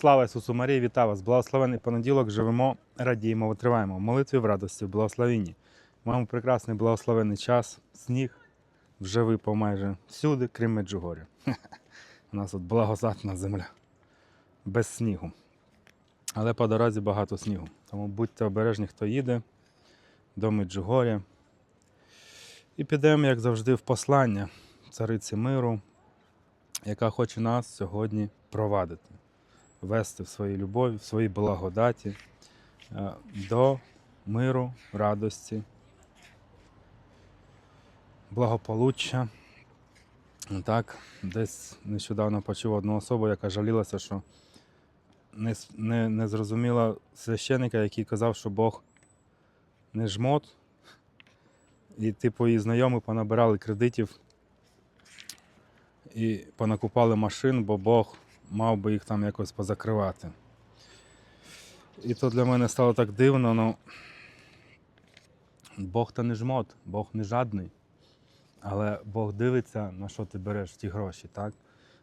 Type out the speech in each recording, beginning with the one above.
Слава Ісусу Марії, вітаю вас! Благословений понеділок, живемо, радіємо, витриваємо. В молитві в радості, в благословенні. Маємо прекрасний благословений час, сніг вже випав майже всюди, крім Меджугоря. У нас тут благодатна земля. Без снігу. Але по дорозі багато снігу. Тому будьте обережні, хто їде до Меджугоря. І підемо, як завжди, в послання цариці миру, яка хоче нас сьогодні провадити вести в своїй любові, в своїй благодаті е, до миру, радості, благополуччя. Так, десь нещодавно почув одну особу, яка жалілася, що не, не, не зрозуміла священика, який казав, що Бог не жмот. І типу її знайомі понабирали кредитів і понакупали машин, бо Бог мав би їх там якось позакривати. І то для мене стало так дивно, ну Бог то не жмот, Бог не жадний. Але Бог дивиться, на що ти береш ті гроші, так?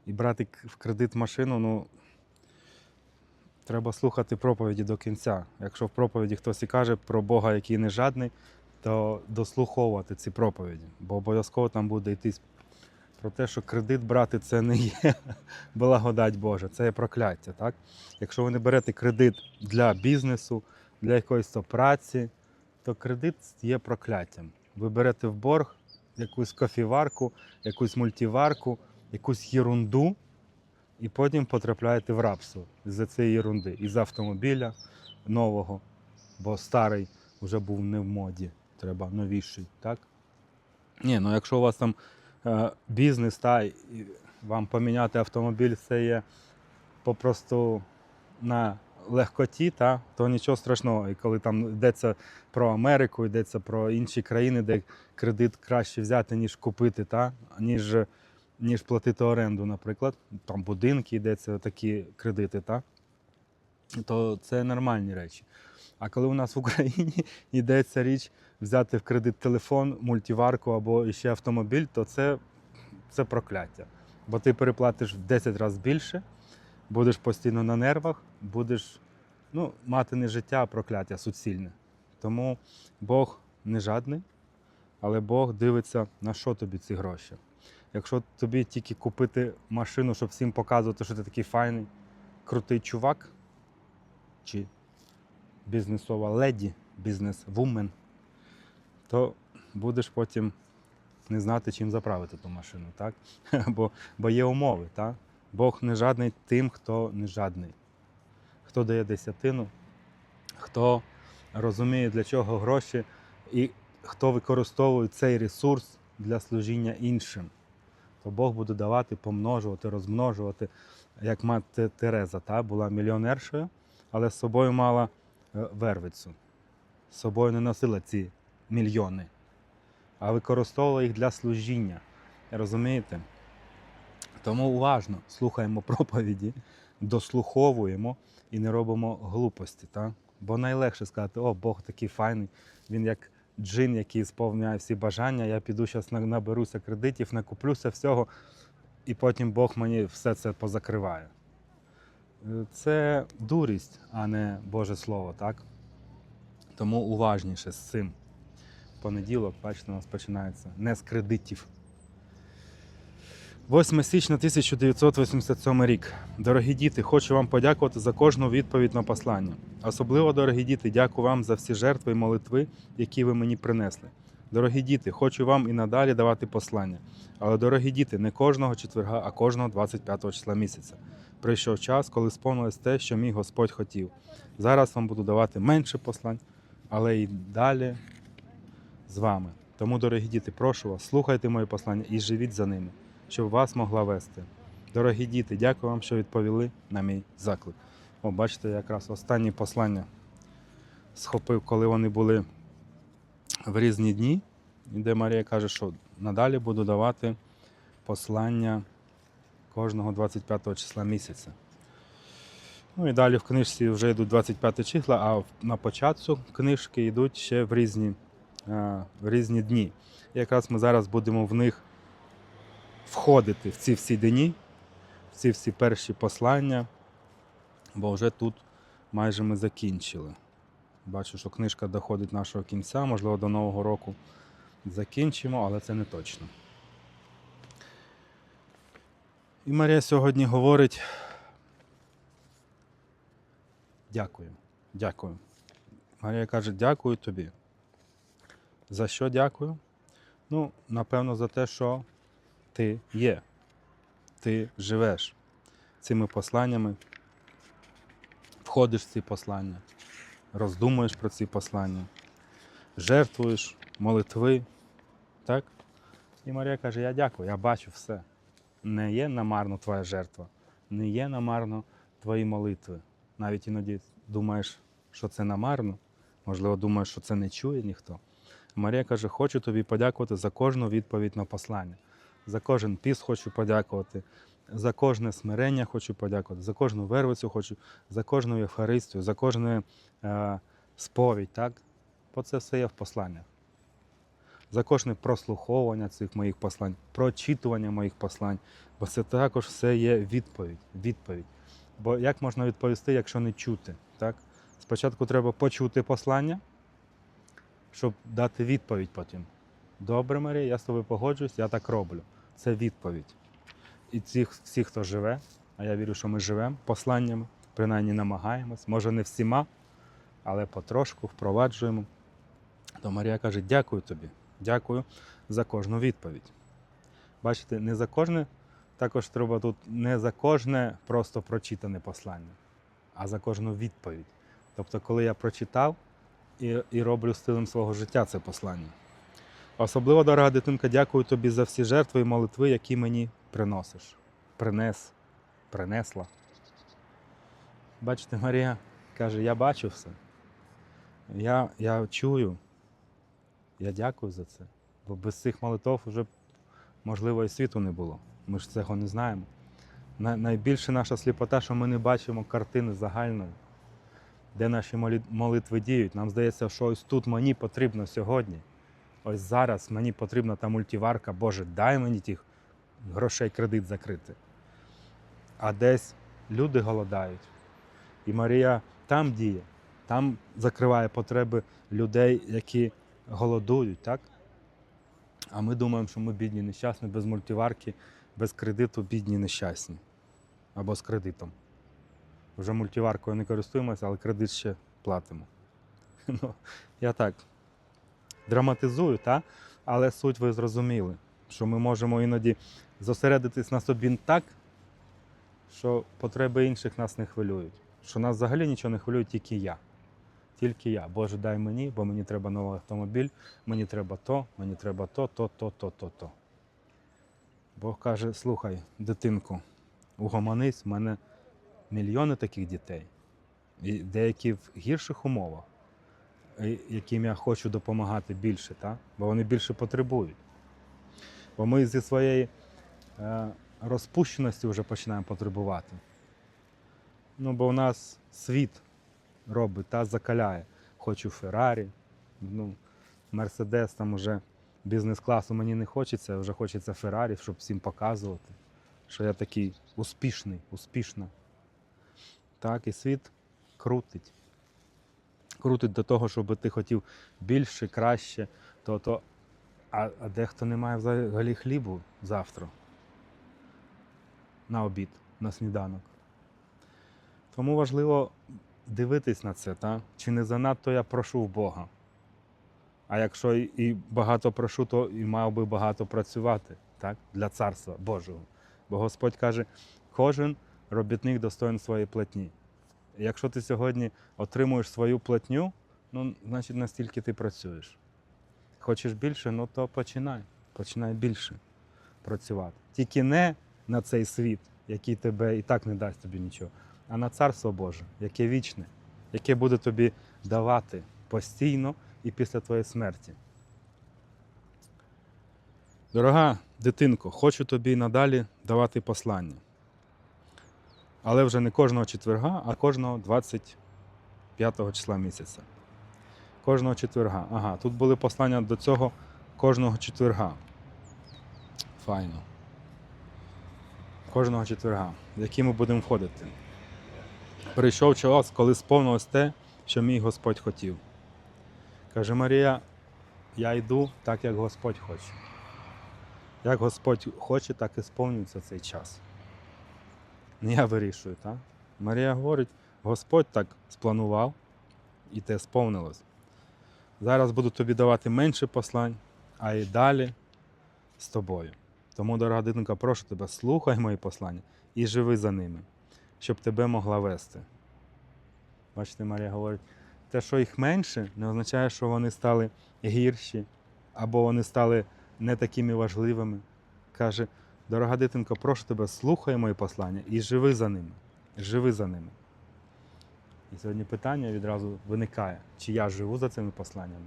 І брати в кредит машину, ну треба слухати проповіді до кінця. Якщо в проповіді хтось і каже про Бога, який не жадний, то дослуховувати ці проповіді, бо обов'язково там буде йти про те, що кредит брати це не є благодать Божа, це є прокляття. Так? Якщо ви не берете кредит для бізнесу, для якоїсь праці, то кредит є прокляттям. Ви берете в борг якусь кофіварку, якусь мультиварку, якусь єрунду, і потім потрапляєте в рабство з-за цієї єрунди, із автомобіля нового, бо старий вже був не в моді, треба новіший. Так? Ні, ну якщо у вас там бізнес, та, вам поміняти автомобіль, це є попросту на легкоті, та, то нічого страшного. І коли там йдеться про Америку, йдеться про інші країни, де кредит краще взяти, ніж купити, та, ніж, ніж платити оренду, наприклад. Там будинки йдеться, такі кредити, та, то це нормальні речі. А коли у нас в Україні йдеться річ взяти в кредит телефон, мультиварку або ще автомобіль, то це, це прокляття. Бо ти переплатиш в 10 разів більше, будеш постійно на нервах, будеш ну, мати не життя, а прокляття суцільне. Тому Бог не жадний, але Бог дивиться, на що тобі ці гроші. Якщо тобі тільки купити машину, щоб всім показувати, що ти такий файний, крутий чувак, чи бізнесова леді, бізнес-вумен, то будеш потім не знати, чим заправити ту машину, так? Бо, бо є умови, так? Бог не жадний тим, хто не жадний. Хто дає десятину, хто розуміє, для чого гроші, і хто використовує цей ресурс для служіння іншим. То Бог буде давати, помножувати, розмножувати, як мати Тереза, та? була мільйонершою, але з собою мала е, вервицю. З собою не носила ці мільйони, а використовувала їх для служіння. Розумієте? Тому уважно слухаємо проповіді, дослуховуємо і не робимо глупості. Та? Бо найлегше сказати, о, Бог такий файний, він як джин, який сповняє всі бажання, я піду зараз наберуся кредитів, накуплюся всього, і потім Бог мені все це позакриває. Е, Це дурість, а не Боже Слово, так? Тому уважніше з цим. Понеділок, бачите, у нас починається не з кредитів. 8 січня 1987 рік. Дорогі діти, хочу вам подякувати за кожну відповідь на послання. Особливо, дорогі діти, дякую вам за всі жертви і молитви, які ви мені принесли. Дорогі діти, хочу вам і надалі давати послання. Але, дорогі діти, не кожного четверга, а кожного 25 числа місяця. Прийшов час, коли сповнилось те, що мій Господь хотів. Зараз вам буду давати менше послань, але і далі з вами. Тому, дорогі діти, прошу вас, слухайте мої послання і живіть за ними, щоб вас могла вести. Дорогі діти, дякую вам, що відповіли на мій заклик. О, бачите, якраз останні послання схопив, коли вони були в різні дні, де Марія каже, що надалі буду давати послання кожного 25 числа місяця. Ну і далі в книжці вже йдуть 25 числа, а на початку книжки йдуть ще в різні, е, в різні дні. І якраз ми зараз будемо в них входити в ці всі дні, в ці всі перші послання, бо вже тут майже ми закінчили. Бачу, що книжка доходить нашого кінця, можливо, до Нового року закінчимо, але це не точно. І Марія сьогодні говорить: дякую, дякую. Марія каже, дякую тобі. За що дякую? Ну, напевно, за те, що ти є. Ти живеш цими посланнями, входиш в ці послання, роздумуєш про ці послання, жертвуєш молитви. Так? І Марія каже: Я дякую, я бачу все. Не є намарно твоя жертва, не є намарно твої молитви. Навіть іноді думаєш, що це намарно, можливо, думаєш, що це не чує ніхто. Марія каже: Хочу тобі подякувати за кожну відповідь на послання. За кожен піс хочу подякувати, за кожне смирення хочу подякувати, за кожну вервицю хочу, за кожну Євхаристію, за кожну е, сповідь. Так? Бо це все є в посланнях. За кожне прослуховування цих моїх послань, прочитування моїх послань, бо це також все є відповідь. відповідь. Бо як можна відповісти, якщо не чути? Так? Спочатку треба почути послання, щоб дати відповідь потім. Добре, Марія, я з тобою погоджуюсь, я так роблю. Це відповідь. І ці, всі, хто живе, а я вірю, що ми живемо посланнями, принаймні намагаємось, може не всіма, але потрошку впроваджуємо. То Марія каже: дякую тобі, дякую за кожну відповідь. Бачите, не за кожне, також треба тут не за кожне просто прочитане послання, а за кожну відповідь. Тобто, коли я прочитав і, і роблю стилем свого життя це послання. Особливо, дорога дитинка, дякую тобі за всі жертви і молитви, які мені приносиш. Принес, принесла. Бачите, Марія каже, я бачу все. Я, я чую. Я дякую за це. Бо без цих молитв вже, можливо, і світу не було. Ми ж цього не знаємо. Найбільше наша сліпота, що ми не бачимо картини загальної, де наші молитви діють. Нам здається, що ось тут мені потрібно сьогодні. Ось зараз мені потрібна та мультиварка, Боже, дай мені тих грошей кредит закрити. А десь люди голодають. І Марія там діє, там закриває потреби людей, які голодують, так? А ми думаємо, що ми бідні нещасні, без мультиварки, без кредиту, бідні нещасні. Або з кредитом. Вже мультиваркою не користуємося, але кредит ще платимо. Ну, я так драматизую, та? але суть ви зрозуміли, що ми можемо іноді зосередитись на собі так, що потреби інших нас не хвилюють. Що нас взагалі нічого не хвилює, тільки я. Тільки я. Боже, дай мені, бо мені треба новий автомобіль, мені треба то, мені треба то, то, то, то, то, то. Бог каже: слухай, дитинку, угомонись, в мене мільйони таких дітей, і деякі в гірших умовах, яким я хочу допомагати більше, та? бо вони більше потребують. Бо ми зі своєї е, розпущеності вже починаємо потребувати. Ну, бо у нас світ робить та закаляє. Хочу Феррарі, ну, Мерседес там уже бізнес-класу мені не хочеться, вже хочеться Феррарі, щоб всім показувати, що я такий успішний, успішна. Так, і світ крутить. Крутить до того, щоб ти хотів більше, краще, то, то, а, а дехто не має взагалі хлібу завтра. На обід, на сніданок. Тому важливо дивитись на це, та? чи не занадто я прошу в Бога. А якщо і- багато прошу, то і мав би багато працювати так? для Царства Божого. Бо Господь каже, кожен робітник достоин своєї платні. Якщо ти сьогодні отримуєш свою платню, ну, значить настільки ти працюєш. Хочеш більше, ну то починай. Починай більше працювати. Тільки не на цей світ, який тебе і так не дасть тобі нічого, а на Царство Боже, яке вічне, яке буде тобі давати постійно і після твоєї смерті. Дорога дитинко, хочу тобі надалі давати послання. Але вже не кожного четверга, а кожного 25 числа місяця. Кожного четверга. Ага, тут були послання до цього кожного четверга. Файно. Кожного четверга, в який ми будемо входити. Прийшов час, коли сповнилось те, що мій Господь хотів. Каже Марія, я йду так, як Господь хоче. Як Господь хоче, так і сповнюється цей час. Не я вирішую, так? Марія говорить, Господь так спланував, і те сповнилось. Зараз буду тобі давати менше послань, а й далі з тобою. Тому, дорога дитинка, прошу тебе, слухай мої послання і живи за ними, щоб тебе могла вести. Бачите, Марія говорить, те, що їх менше, не означає, що вони стали гірші або вони стали не такими важливими. Каже, дорога дитинка, прошу тебе, слухай мої послання і живи за ними. Живи за ними. І сьогодні питання відразу виникає, чи я живу за цими посланнями,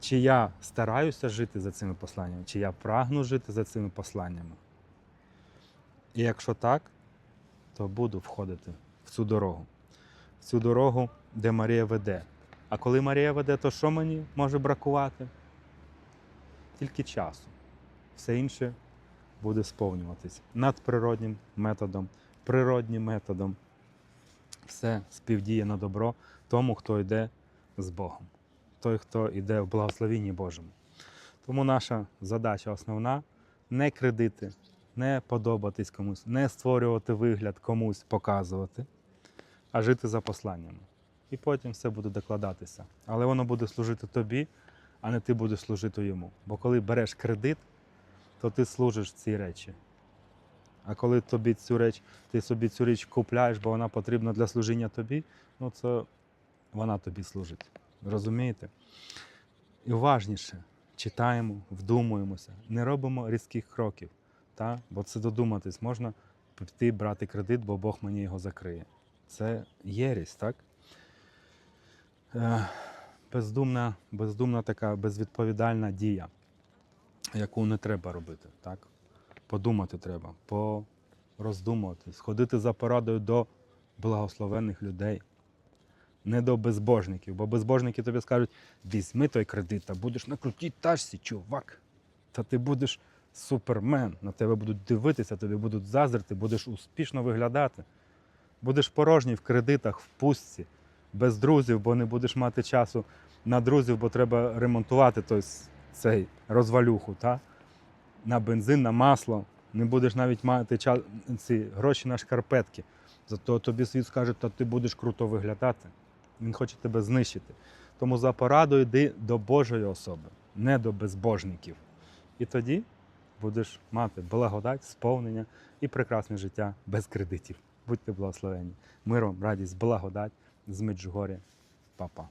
чи я стараюся жити за цими посланнями, чи я прагну жити за цими посланнями. І якщо так, то буду входити в цю дорогу, в цю дорогу, де Марія веде. А коли Марія веде, то що мені може бракувати? Тільки часу. Все інше буде сповнюватись надприроднім методом, природнім методом. Все співдіє на добро тому, хто йде з Богом, той, хто йде в благословенні Божому. Тому наша задача основна не кредити, не подобатись комусь, не створювати вигляд комусь, показувати, а жити за посланнями. І потім все буде докладатися. Але воно буде служити тобі, а не ти будеш служити йому. Бо коли береш кредит, то ти служиш цій речі. А коли тобі цю реч, ти собі цю річ купляєш, бо вона потрібна для служіння тобі, ну це вона тобі служить. Розумієте? І уважніше читаємо, вдумуємося, не робимо різких кроків. Та? Бо це додуматись, можна піти брати кредит, бо Бог мені його закриє. Це єрість, так? Е, бездумна, бездумна така безвідповідальна дія, яку не треба робити. Так? Подумати треба, пороздумувати, сходити за порадою до благословенних людей, не до безбожників. Бо безбожники тобі скажуть, візьми той кредит, та будеш на крутій тачці, чувак. Та ти будеш супермен, на тебе будуть дивитися, тобі будуть заздрити, будеш успішно виглядати. Будеш порожній в кредитах, в пустці, без друзів, бо не будеш мати часу на друзів, бо треба ремонтувати той, цей розвалюху. Та? На бензин, на масло. Не будеш навіть мати ча- ці гроші на шкарпетки. Зато тобі світ скаже, то ти будеш круто виглядати. Він хоче тебе знищити. Тому за порадою йди до Божої особи, не до безбожників. І тоді будеш мати благодать, сповнення і прекрасне життя без кредитів. Будьте благословені. Миром, радість, благодать з Меджугоря. Па-па.